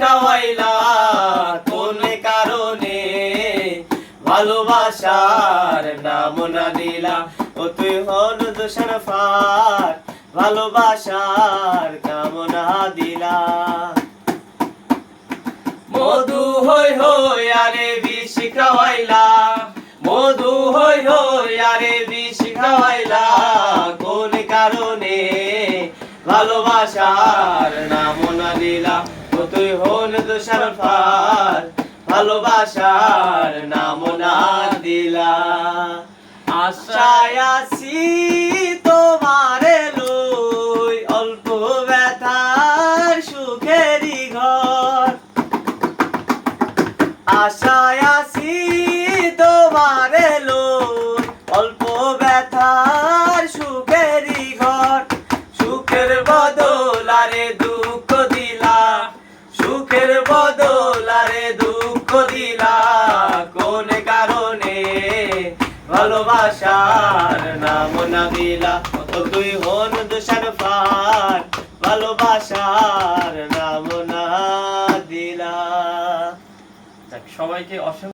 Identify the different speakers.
Speaker 1: খাওয়াইলা কোন কারণে? ভালোবাসার নাম না দিলা। ও তুই হল দোষণ ফার ভালোবাসার কামনা দিলা। মধু হই হই আরে বিষ খাওয়াইলা। মধু হই হই আরে বিষ খাওয়াইলা। কোন কারণে? ভালোবাসার নাম না দিলা। তুই হল তুষার ফার ভালোবাসার নাম না দিলা। আশায় আছি তোমারে লই অল্প ব্যথার সুখেরই ঘর। আশায় আছি ভালোবাসার নাম নাবিলা দিলা দুই হন দুষার পার। ভালোবাসার নাম না দিলা
Speaker 2: সবাইকে অসংখ্য